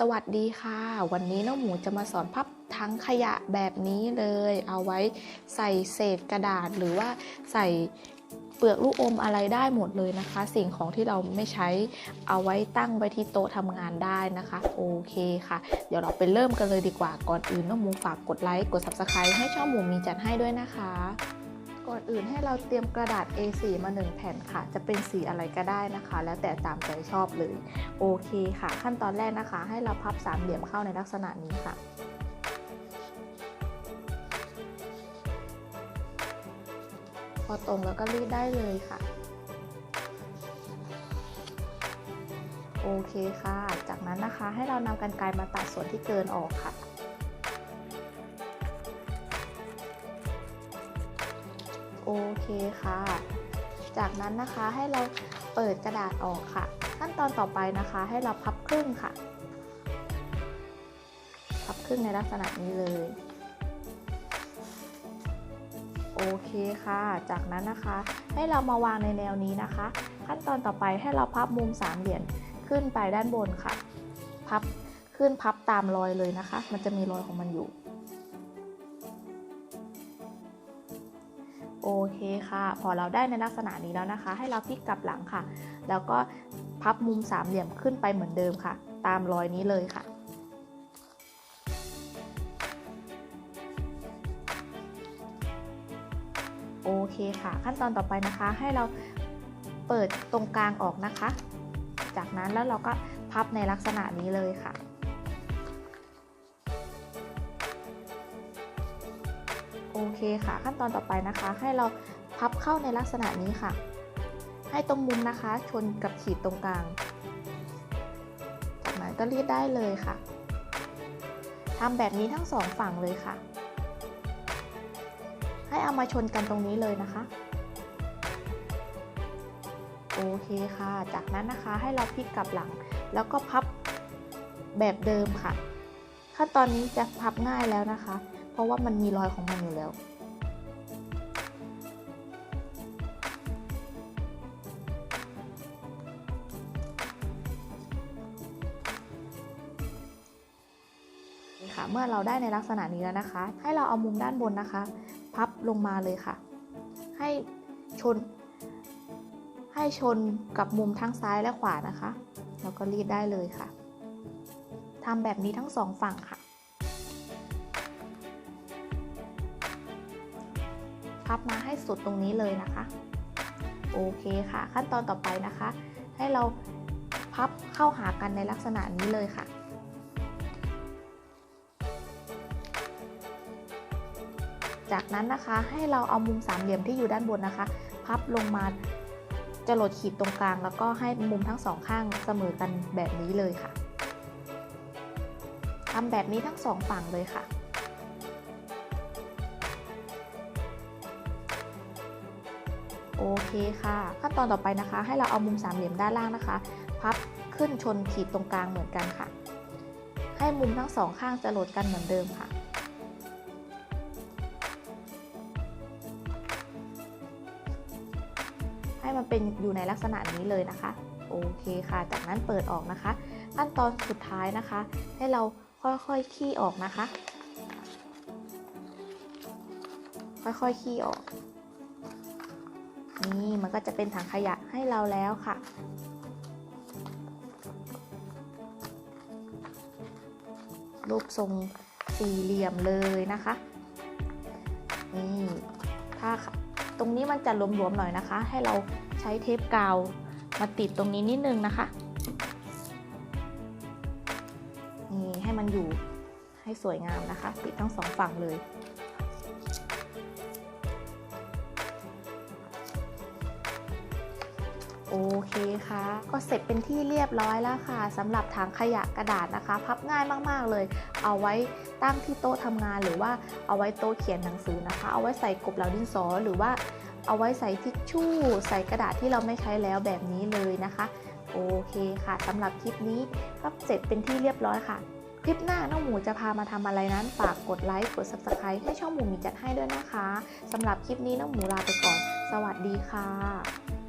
สวัสดีค่ะ วันนี้น้องหมูจะมาสอนพับทั้งขยะแบบนี้เลย เอาไว้ใส่เศษกระดาษหรือว่าใส่เปลือกลูกอมอะไรได้หมดเลยนะคะ สิ่งของที่เราไม่ใช้เอาไว้ตั้งไว้ที่โต๊ะทำงานได้นะคะ โอเคค่ะ เดี๋ยวเราไปเริ่มกันเลยดีกว่าก่อนอื่นน้องหมูฝากกดไลค์กด subscribe ให้ช่องหมูมีจัดให้ด้วยนะคะ ก่อนอื่นให้เราเตรียมกระดาษ A4 มา 1 แผ่นค่ะ จะเป็นสีอะไรก็ได้นะคะ แล้วแต่ตามใจชอบเลย โอเคค่ะ ขั้นตอนแรกนะคะ ให้เราพับสามเหลี่ยมเข้าในลักษณะนี้ค่ะพอตรงแล้วก็รีดได้เลยค่ะ โอเคค่ะ จากนั้นนะคะให้เรานำกันไกรมาตัดส่วนที่เกินออกค่ะ โอเคค่ะ จากนั้นนะคะให้เราเปิดกระดาษออกค่ะ ขั้นตอนต่อไปนะคะให้เราพับครึ่งค่ะ พับครึ่งในลักษณะนี้เลยโอเคค่ะ จากนั้นนะคะให้เรามาวางในแนวนี้นะคะ ขั้นตอนต่อไปให้เราพับมุมสามเหลี่ยมขึ้นไปด้านบนค่ะ พับขึ้นพับตามรอยเลยนะคะ มันจะมีรอยของมันอยู่ โอเคค่ะ พอเราได้ในลักษณะนี้แล้วนะคะ ให้เราพลิกกลับหลังค่ะ แล้วก็พับมุมสามเหลี่ยมขึ้นไปเหมือนเดิมค่ะ ตามรอยนี้เลยค่ะ โอเคค่ะ ขั้นตอนต่อไปนะคะ ให้เราเปิดตรงกลางออกนะคะ จากนั้นแล้วเราก็พับในลักษณะนี้เลยค่ะ โอเคค่ะ ขั้นตอนต่อไปนะคะ ให้เราพับเข้าในลักษณะนี้ค่ะ ให้ตรงมุมนะคะ ชนกับขีดตรงกลาง จากนั้นก็รีดได้เลยค่ะทำแบบนี้ทั้งสองฝั่งเลยค่ะ ให้เอามาชนกันตรงนี้เลยนะคะ โอเคค่ะ จากนั้นนะคะให้เราพลิกกลับหลัง แล้วก็พับแบบเดิมค่ะ ขั้นตอนนี้จะพับง่ายแล้วนะคะ เพราะว่ามันมีรอยของมันอยู่แล้ว นี่ค่ะ เมื่อเราได้ในลักษณะนี้แล้วนะคะ ให้เราเอามุมด้านบนนะคะ พับลงมาเลยค่ะ ให้ชน ให้ชนกับมุมทั้งซ้ายและขวานะคะ แล้วก็รีดได้เลยค่ะทำแบบนี้ทั้งสองฝั่งค่ะ พับมาให้สุดตรงนี้เลยนะคะ โอเคค่ะ ขั้นตอนต่อไปนะคะ ให้เราพับเข้าหากันในลักษณะนี้เลยค่ะจากนั้นนะคะให้เราเอามุมสามเหลี่ยมที่อยู่ด้านบนนะคะ พับลงมาจะหลดขีดตรงกลาง แล้วก็ให้มุมทั้งสองข้างเสมอกันแบบนี้เลยค่ะทำแบบนี้ทั้งสองฝั่งเลยค่ะ โอเคค่ะ ขั้นตอนต่อไปนะคะ ให้เราเอามุมสามเหลี่ยมด้านล่างนะคะ พับขึ้นชนขีดตรงกลางเหมือนกันค่ะ ให้มุมทั้งสองข้างจะโหลดกันเหมือนเดิมค่ะให้มันเป็นอยู่ในลักษณะนี้เลยนะคะ โอเคค่ะ จากนั้นเปิดออกนะคะ ขั้นตอนสุดท้ายนะคะ ให้เราค่อยๆขี้ออกนะคะ ค่อยๆขี้ออก นี่มันก็จะเป็นถังขยะให้เราแล้วค่ะ รูปทรงสี่เหลี่ยมเลยนะคะ นี่ถ้าตรงนี้มันจะหลวมๆหน่อยนะคะ ให้เราใช้เทปกาวมาติดตรงนี้นิดนึงนะคะ นี่ให้มันอยู่ให้สวยงามนะคะ ติดทั้งสองฝั่งเลย โอเคค่ะ ก็เสร็จเป็นที่เรียบร้อยแล้วค่ะสำหรับถังขยะกระดาษนะคะ พับง่ายมากๆเลย เอาไว้ตั้งที่โต๊ะทำงานหรือว่าเอาไว้โต๊ะเขียนหนังสือนะคะ เอาไว้ใส่กบเหลาดินสอหรือว่าเอาไว้ใส่ทิชชู่ ใส่กระดาษที่เราไม่ใช้แล้วแบบนี้เลยนะคะ โอเคค่ะสำหรับคลิปนี้ก็เสร็จเป็นที่เรียบร้อยค่ะ คลิปหน้าน้องหมูจะพามาทำอะไรนั้นฝากกดไลค์กด subscribe ให้ช่องหมูมีจัดให้ด้วยนะคะสำหรับคลิปนี้น้องหมูลาไปก่อน สวัสดีค่ะ